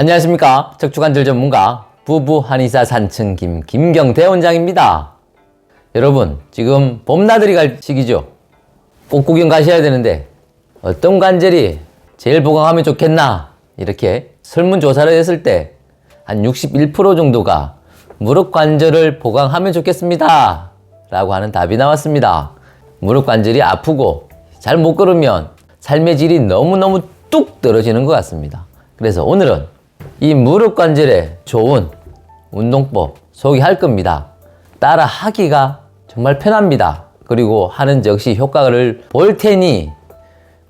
안녕하십니까 척추관절 전문가 부부 한의사 산층 김 김경태 원장입니다. 여러분 지금 봄나들이 갈 시기죠. 꽃 구경 가셔야 되는데 어떤 관절이 제일 보강하면 좋겠나 이렇게 설문조사를 했을 때 한 61% 정도가 무릎 관절을 보강하면 좋겠습니다 라고 하는 답이 나왔습니다. 무릎 관절이 아프고 잘 못 걸으면 삶의 질이 너무너무 뚝 떨어지는 것 같습니다. 그래서 오늘은 이 무릎 관절에 좋은 운동법 소개할 겁니다. 따라 하기가 정말 편합니다. 그리고 하는 즉시 효과를 볼 테니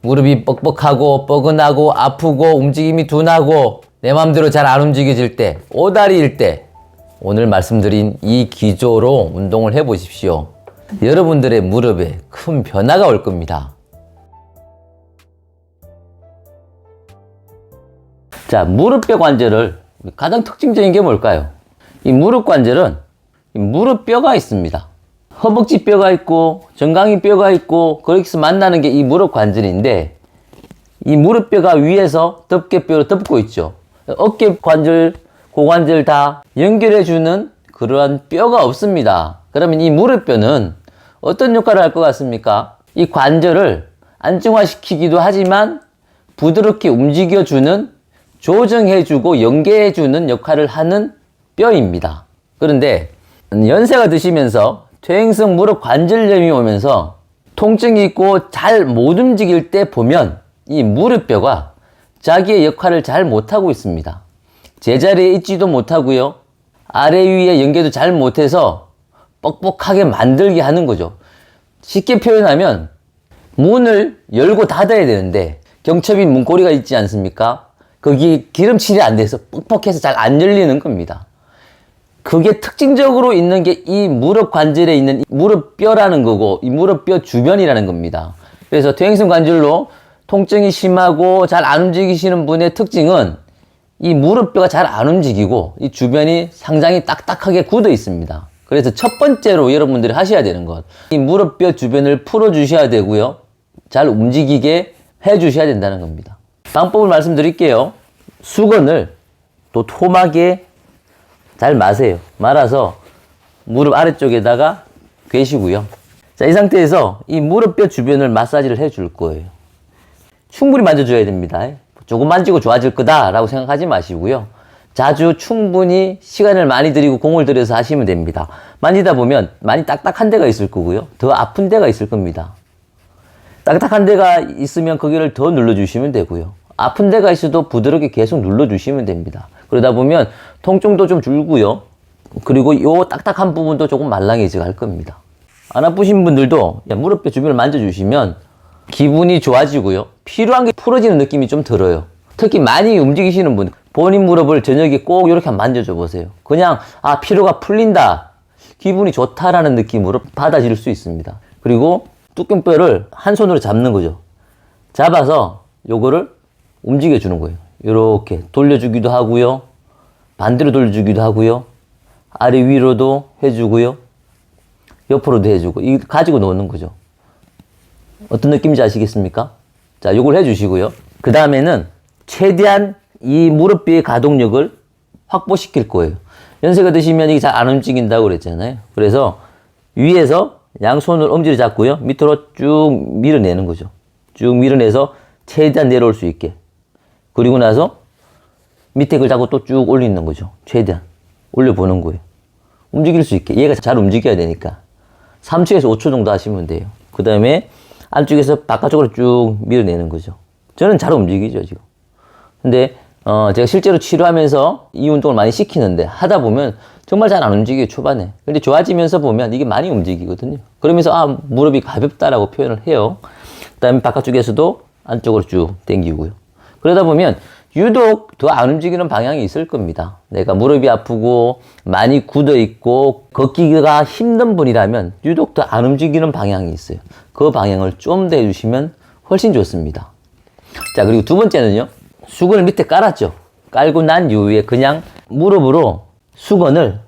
무릎이 뻑뻑하고 뻐근하고 아프고 움직임이 둔하고 내 마음대로 잘 안 움직여질 때 오다리일 때 오늘 말씀드린 이 기조로 운동을 해 보십시오. 여러분들의 무릎에 큰 변화가 올 겁니다. 자, 무릎뼈 관절을 가장 특징적인 게 뭘까요? 이 무릎 관절은 이 무릎뼈가 있습니다. 허벅지 뼈가 있고 정강이 뼈가 있고 거기서 만나는 게 이 무릎 관절인데 이 무릎뼈가 위에서 덮개뼈로 덮고 있죠. 어깨 관절, 고관절 다 연결해 주는 그러한 뼈가 없습니다. 그러면 이 무릎뼈는 어떤 역할을 할 것 같습니까? 이 관절을 안정화시키기도 하지만 부드럽게 움직여주는 조정해주고 연계해주는 역할을 하는 뼈입니다. 그런데 연세가 드시면서 퇴행성 무릎 관절염이 오면서 통증이 있고 잘 못 움직일 때 보면 이 무릎뼈가 자기의 역할을 잘 못하고 있습니다. 제자리에 있지도 못하고요. 아래 위에 연계도 잘 못해서 뻑뻑하게 만들게 하는 거죠. 쉽게 표현하면 문을 열고 닫아야 되는데 경첩인 문고리가 있지 않습니까? 거기 기름칠이 안 돼서 뻑뻑해서 잘 안 열리는 겁니다. 그게 특징적으로 있는 게 이 무릎 관절에 있는 이 무릎뼈라는 거고 이 무릎뼈 주변이라는 겁니다. 그래서 퇴행성 관절로 통증이 심하고 잘 안 움직이시는 분의 특징은 이 무릎뼈가 잘 안 움직이고 이 주변이 상당히 딱딱하게 굳어 있습니다. 그래서 첫 번째로 여러분들이 하셔야 되는 것, 이 무릎뼈 주변을 풀어 주셔야 되고요. 잘 움직이게 해 주셔야 된다는 겁니다. 방법을 말씀드릴게요. 수건을 또 토막에 잘 마세요. 말아서 무릎 아래쪽에다가 괴시고요. 자, 이 상태에서 이 무릎뼈 주변을 마사지를 해 줄 거예요. 충분히 만져줘야 됩니다. 조금 만지고 좋아질 거다라고 생각하지 마시고요. 자주 충분히 시간을 많이 들이고 공을 들여서 하시면 됩니다. 만지다 보면 많이 딱딱한 데가 있을 거고요. 더 아픈 데가 있을 겁니다. 딱딱한 데가 있으면 거기를 더 눌러주시면 되고요. 아픈 데가 있어도 부드럽게 계속 눌러주시면 됩니다. 그러다 보면 통증도 좀 줄고요. 그리고 요 딱딱한 부분도 조금 말랑해져 갈 겁니다. 안 아프신 분들도 무릎뼈 주변을 만져주시면 기분이 좋아지고요. 필요한 게 풀어지는 느낌이 좀 들어요. 특히 많이 움직이시는 분, 본인 무릎을 저녁에 꼭 이렇게 만져줘 보세요. 그냥, 아, 피로가 풀린다. 기분이 좋다라는 느낌으로 받아들일 수 있습니다. 그리고 뚜껑뼈를 한 손으로 잡는 거죠. 잡아서 요거를 움직여 주는 거예요. 이렇게 돌려주기도 하고요. 반대로 돌려주기도 하고요. 아래 위로도 해주고요. 옆으로도 해주고. 이 가지고 노는 거죠. 어떤 느낌인지 아시겠습니까? 자, 요걸 해주시고요. 그 다음에는 최대한 이 무릎뼈의 가동력을 확보시킬 거예요. 연세가 드시면 이게 잘 안 움직인다고 그랬잖아요. 그래서 위에서 양손을 엄지를 잡고요. 밑으로 쭉 밀어내는 거죠. 쭉 밀어내서 최대한 내려올 수 있게. 그리고 나서 밑에 걸 잡고 또 쭉 올리는 거죠. 최대한. 올려보는 거예요. 움직일 수 있게. 얘가 잘 움직여야 되니까. 3초에서 5초 정도 하시면 돼요. 그 다음에 안쪽에서 바깥쪽으로 쭉 밀어내는 거죠. 저는 잘 움직이죠, 지금. 근데, 어, 제가 실제로 치료하면서 이 운동을 많이 시키는데 하다 보면 정말 잘 안 움직여요, 초반에. 근데 좋아지면서 보면 이게 많이 움직이거든요. 그러면서, 아, 무릎이 가볍다라고 표현을 해요. 그 다음에 바깥쪽에서도 안쪽으로 쭉 당기고요. 그러다 보면 유독 더 안 움직이는 방향이 있을 겁니다. 내가 무릎이 아프고 많이 굳어 있고 걷기가 힘든 분이라면 유독 더 안 움직이는 방향이 있어요. 그 방향을 좀 더 해주시면 훨씬 좋습니다. 자, 그리고 두 번째는요. 수건을 밑에 깔았죠. 깔고 난 이후에 그냥 무릎으로 수건을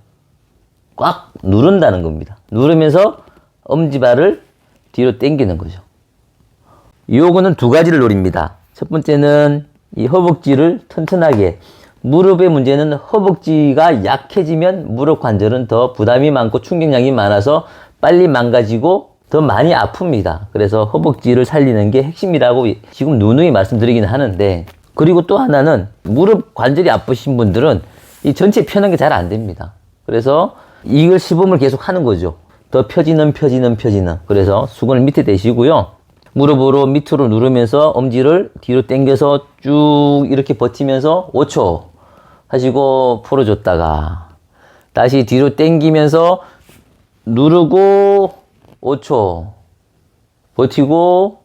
꽉 누른다는 겁니다. 누르면서 엄지발을 뒤로 당기는 거죠. 요거는 두 가지를 노립니다. 첫 번째는 이 허벅지를 튼튼하게 무릎의 문제는 허벅지가 약해지면 무릎 관절은 더 부담이 많고 충격량이 많아서 빨리 망가지고 더 많이 아픕니다. 그래서 허벅지를 살리는 게 핵심이라고 지금 누누이 말씀드리긴 하는데 그리고 또 하나는 무릎 관절이 아프신 분들은 이 전체 펴는 게 잘 안 됩니다. 그래서 이걸 시범을 계속 하는 거죠. 더 펴지는 펴지는 펴지는. 그래서 수건을 밑에 대시고요. 무릎으로 밑으로 누르면서 엄지를 뒤로 당겨서 쭉 이렇게 버티면서 5초 하시고 풀어줬다가 다시 뒤로 당기면서 누르고 5초 버티고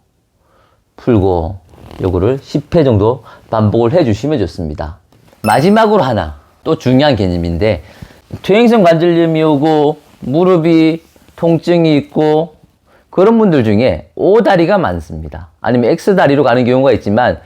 풀고 요거를 10회 정도 반복을 해 주시면 좋습니다. 마지막으로 하나 또 중요한 개념인데 퇴행성 관절염이 오고 무릎이 통증이 있고 그런 분들 중에 O다리가 많습니다. 아니면 X다리로 가는 경우가 있지만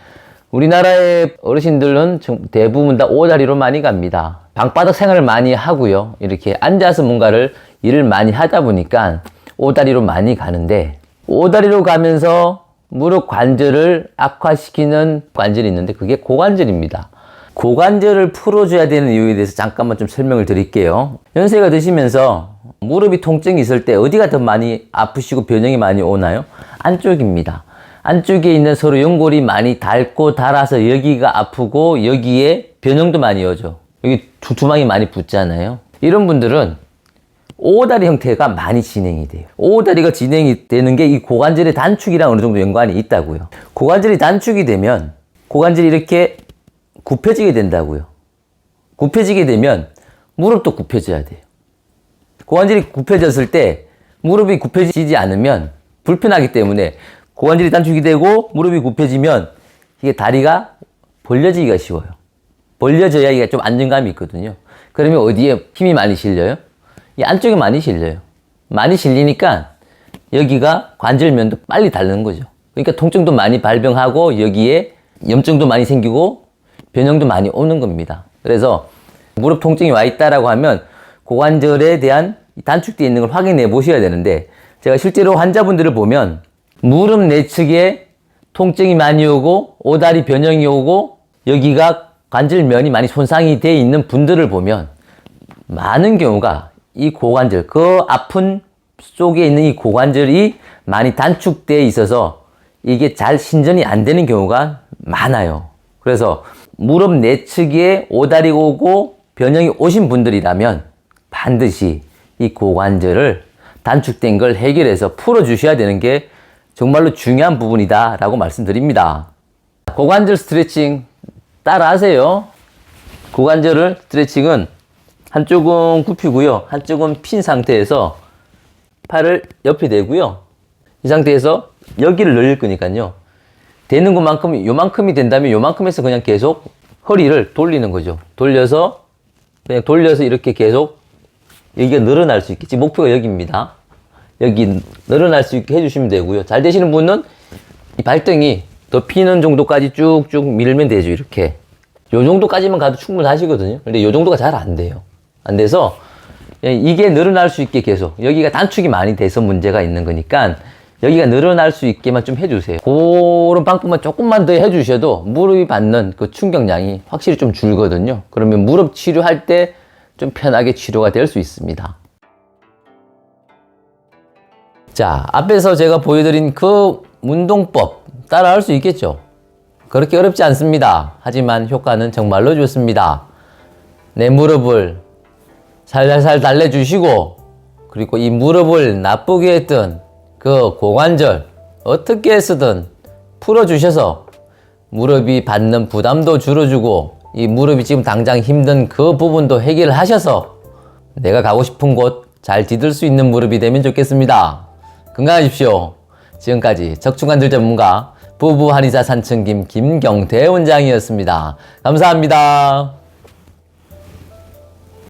우리나라의 어르신들은 정- 대부분 다 O다리로 많이 갑니다. 방바닥 생활을 많이 하고요. 이렇게 앉아서 뭔가를 일을 많이 하다 보니까 O다리로 많이 가는데 O다리로 가면서 무릎 관절을 악화시키는 관절이 있는데 그게 고관절입니다. 고관절을 풀어줘야 되는 이유에 대해서 잠깐만 좀 설명을 드릴게요. 연세가 드시면서 무릎이 통증이 있을 때 어디가 더 많이 아프시고 변형이 많이 오나요? 안쪽입니다. 안쪽에 있는 서로 연골이 많이 닳고 닳아서 여기가 아프고 여기에 변형도 많이 오죠. 여기 두툼하게 많이 붙잖아요. 이런 분들은 오다리 형태가 많이 진행이 돼요. 오다리가 진행이 되는 게 이 고관절의 단축이랑 어느 정도 연관이 있다고요. 고관절이 단축이 되면 고관절이 이렇게 굽혀지게 된다고요. 굽혀지게 되면 무릎도 굽혀져야 돼요. 고관절이 굽혀졌을 때 무릎이 굽혀지지 않으면 불편하기 때문에 고관절이 단축이 되고 무릎이 굽혀지면 이게 다리가 벌려지기가 쉬워요. 벌려져야 이게 좀 안정감이 있거든요. 그러면 어디에 힘이 많이 실려요? 이 안쪽에 많이 실려요. 많이 실리니까 여기가 관절면도 빨리 닳는 거죠. 그러니까 통증도 많이 발병하고 여기에 염증도 많이 생기고 변형도 많이 오는 겁니다. 그래서 무릎 통증이 와 있다라고 하면 고관절에 대한 단축되어 있는 걸 확인해 보셔야 되는데 제가 실제로 환자분들을 보면 무릎 내측에 통증이 많이 오고 오다리 변형이 오고 여기가 관절면이 많이 손상이 되어 있는 분들을 보면 많은 경우가 이 고관절, 그 아픈 속에 있는 이 고관절이 많이 단축되어 있어서 이게 잘 신전이 안 되는 경우가 많아요. 그래서 무릎 내측에 오다리가 오고 변형이 오신 분들이라면 반드시 이 고관절을 단축된 걸 해결해서 풀어주셔야 되는 게 정말로 중요한 부분이다 라고 말씀드립니다. 고관절 스트레칭 따라 하세요. 고관절을 스트레칭은 한쪽은 굽히고요. 한쪽은 핀 상태에서 팔을 옆에 대고요. 이 상태에서 여기를 늘릴 거니까요. 되는 것만큼 요만큼이 된다면 요만큼에서 그냥 계속 허리를 돌리는 거죠. 돌려서 그냥 돌려서 이렇게 계속 여기가 늘어날 수 있겠지. 목표가 여기입니다. 여기 늘어날 수 있게 해주시면 되고요. 잘 되시는 분은 이 발등이 더 피는 정도까지 쭉쭉 밀면 되죠. 이렇게. 요 정도까지만 가도 충분하시거든요. 근데 요 정도가 잘 안 돼요. 안 돼서 예, 이게 늘어날 수 있게 계속 여기가 단축이 많이 돼서 문제가 있는 거니까 여기가 늘어날 수 있게만 좀 해주세요. 그런 방법만 조금만 더 해주셔도 무릎이 받는 그 충격량이 확실히 좀 줄거든요. 그러면 무릎 치료할 때 좀 편하게 치료가 될 수 있습니다. 자, 앞에서 제가 보여드린 그 운동법 따라할 수 있겠죠? 그렇게 어렵지 않습니다. 하지만 효과는 정말로 좋습니다. 내 무릎을 살살살 달래주시고, 그리고 이 무릎을 나쁘게 했던 그 고관절, 어떻게 해서든 풀어주셔서 무릎이 받는 부담도 줄여주고, 이 무릎이 지금 당장 힘든 그 부분도 해결을 하셔서 내가 가고 싶은 곳 잘 디딜 수 있는 무릎이 되면 좋겠습니다. 건강하십시오. 지금까지 적충관절 전문가 부부 한의사 산청김 김경태 원장이었습니다. 감사합니다.